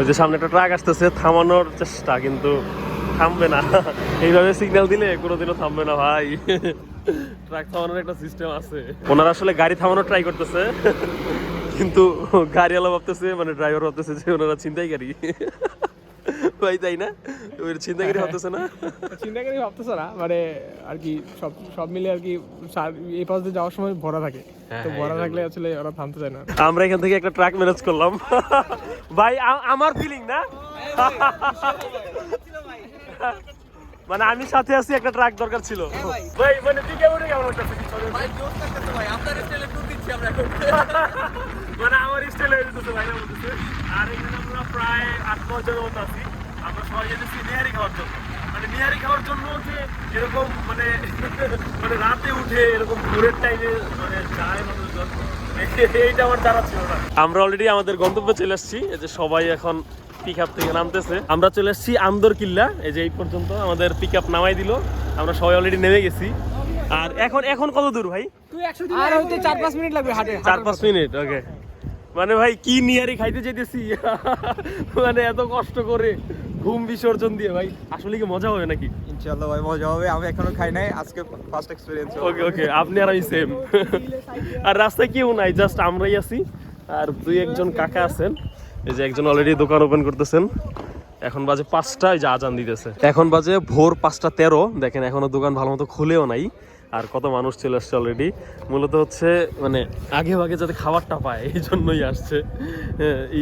ওই যে সামনে একটা ট্রাক আসতেছে, থামানোর চেষ্টা, কিন্তু থামবে না। এইভাবে সিগন্যাল দিলে কোনোদিনও থামবে না ভাই। ট্রাক থামানোর একটা সিস্টেম আছে। ওনারা আসলে গাড়ি থামানোর ট্রাই করতেছে, কিন্তু গাড়িওয়ালা ভাবতেছে মানে ড্রাইভার ভাবতেছে যে ওনারা চিন্তাই গাড়ি ভাই তাই না? ওই ছিনতাইকারী ভাবতেছে না? ভাবতেছো না মানে আর কি সব সব মিলে আর কি এই পাশ দিয়ে যাওয়ার সময় ভরা থাকে। হ্যাঁ, তো ভরা থাকলে আসলে ওরা থামতে চায় না। আমরা এখান থেকে একটা ট্রাক ম্যানেজ করলাম। ভাই আমার ফিলিং না? মানে আমি সাথে আছি একটা ট্রাক দরকার ছিল। ভাই। মানে তুই কেমন কেমন লাগতেছে মানে আমার স্টাইল হয়ে যেতেছে ভাই না বলতেছে আর এখানে আমরা প্রায় আট নয় জনের মতো আছি। আমরা সবাই যেতেছি নিহারি খাওয়ার জন্য। মানে নিহারি খাওয়ার জন্য যে এরকম মানে মানে রাতে উঠে এরকম ভোরের টাইমে মানে যায় মানুষজন এইটা আমার দ্বারা ছিল না। আমরা অলরেডি আমাদের গন্তব্যে চলে আসছি এই যে সবাই এখন পিক আপ থেকে নামতেছে। আমরা চলে আসছি আন্দর কিল্লা এই যে এই পর্যন্ত আমাদের পিক আপ নামাই দিল আমরা সবাই অলরেডি নেমে গেছি। আর এখন এখন কত দূর ভাই? আর হয়তো চার পাঁচ মিনিট লাগবে হাটে চার পাঁচ মিনিট ওকে মানে ভাই কি নিয়ারি খাইতে যেতেছি মানে এত কষ্ট করে। ঘুম বিসর্জন দিয়ে ভাই। আসলে কি মজা হবে নাকি? ইনশাআল্লাহ ভাই মজা হবে। আমি এখনও খাই নাই আজকে ফার্স্ট এক্সপিরিয়েন্স ওকে ওকে আপনি আর আমি সেম আর রাস্তায় কেউ নাই জাস্ট আমরাই আছি। আর দুই একজন কাকা আছেন। এই যে একজন অলরেডি দোকান ওপেন করতেছেন। এখন বাজে পাঁচটা এই যে আজান দিতেছে। এখন বাজে ভোর পাঁচটা তেরো। দেখেন এখনও দোকান ভালো মতো খুলেও নাই। আর কত মানুষ চলে আসছে অলরেডি মূলত হচ্ছে মানে আগে ভাগে যাতে খাবারটা পায়, এই জন্যই আসছে।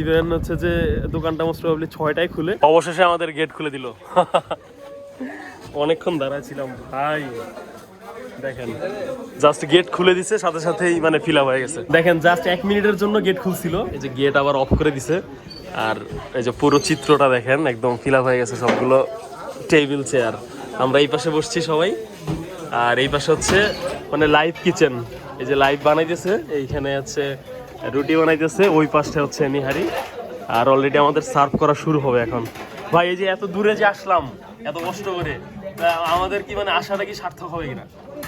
ইভেন হচ্ছে যে দোকানটা মোস্ট প্রবলি ছয়টায় খুলে। অবশেষে আমাদের গেট খুলে দিল। অনেকক্ষণ দাঁড়ায় ছিলাম, ভাই। দেখেন জাস্ট গেট খুলে দিছে, সাথে সাথেই মানে ফিল হয়ে গেছে। দেখেন জাস্ট এক মিনিটের জন্য গেট খুলছিল। এই যে গেট আবার অফ করে দিছে। আর এই যে পুরো চিত্রটা দেখেন, একদম ফিল হয়ে গেছে সবগুলো টেবিল চেয়ার আমরা এই পাশে বসছি সবাই। আর এই পাশে হচ্ছে মানে লাইভ কিচেন এই যে লাইভ বানাইতেছে এইখানে হচ্ছে রুটি বানাইতেছে ওই পাশটা হচ্ছে নিহারি। আর অলরেডি আমাদের সার্ভ করা শুরু হবে এখন। ভাই এই যে এত দূরে যে আসলাম এত কষ্ট করে আমাদের কি মানে আশাটা কি সার্থক হবে কিনা?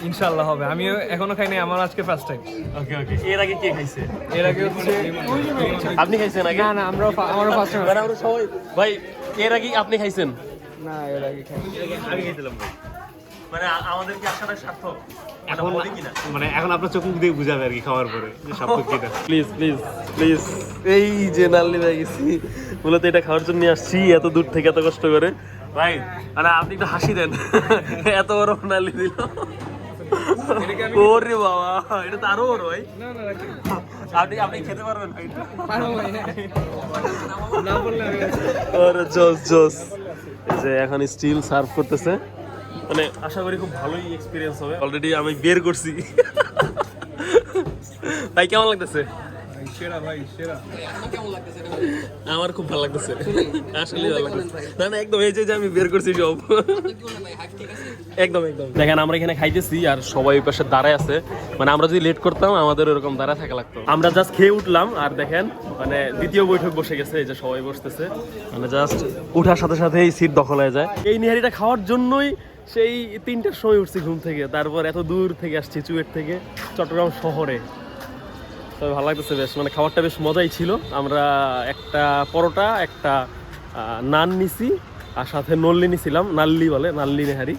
ইনশাআল্লাহ হবে। আমিও এখনও খাইনি আমার আজকে ফার্স্ট টাইম ওকে ওকে এর আগে কে খাইছে? এর আগে হচ্ছে আপনি খাইছেন আগে? না না আমারও ফার্স্ট টাইম আমরা সবাই ভাই এর আগে আপনি খাইছেন? না এর আগে খাই আমি খাইছিলাম ভাই। মানে আ- আমাদের কি সার্থক। এখন মানে এখন আপনার চোখ মুখ দিয়ে বুঝাবে আর কি খাওয়ার পরে যে সার্থক কিনা প্লিজ প্লিজ প্লিজ। এই যে নাল্লি হয়ে গেছি মূলত এটা খাওয়ার জন্য আসছি এত দূর থেকে এত কষ্ট করে। ভাই মানে আপনি একটু হাসি দেন। এত বড় নাল্লি দিল। ওরে বাবা এটা তো আরও বড় ভাই। না না রাখি। আপনি আপনি খেতে পারবেন। ভাই ভাই ওরে জোস জোস। যে এখন স্টিল সার্ভ করতেছে। মানে আশা করি খুব ভালোই এক্সপিরিয়েন্স হবে। অলরেডি আমি বের করছি। ভাই কেমন লাগতেছে? সেরা ভাই আমার খুব ভালো লাগতেছে। আসলে ভালো লাগতেছে। না না একদম এই যে আমি বের করছি সব। একদম একদম। দেখেন আমরা এখানে খাইতেছি আর সবাই ওই পাশে দাঁড়ায় আছে। মানে আমরা যদি লেট করতাম আমাদের এরকম দাঁড়ায় থাকা লাগতো। আমরা জাস্ট খেয়ে উঠলাম আর দেখেন মানে দ্বিতীয় বৈঠক বসে গেছে এই যে সবাই বসতেছে। মানে জাস্ট উঠার সাথে সাথেই সিট দখল হয়ে যায়। এই নিহারিটা খাওয়ার জন্যই সেই তিনটার সময় উঠছি ঘুম থেকে, তারপর এত দূর থেকে আসছি চুয়েট থেকে, চট্টগ্রাম শহরে। তবে ভালো লাগতেছে বেশ মানে খাবারটা বেশ মজাই ছিল। আমরা একটা পরোটা, একটা নান নিছি, আর সাথে নল্লি নিছিলাম, নাল্লি বলে, নাল্লি নেহারি।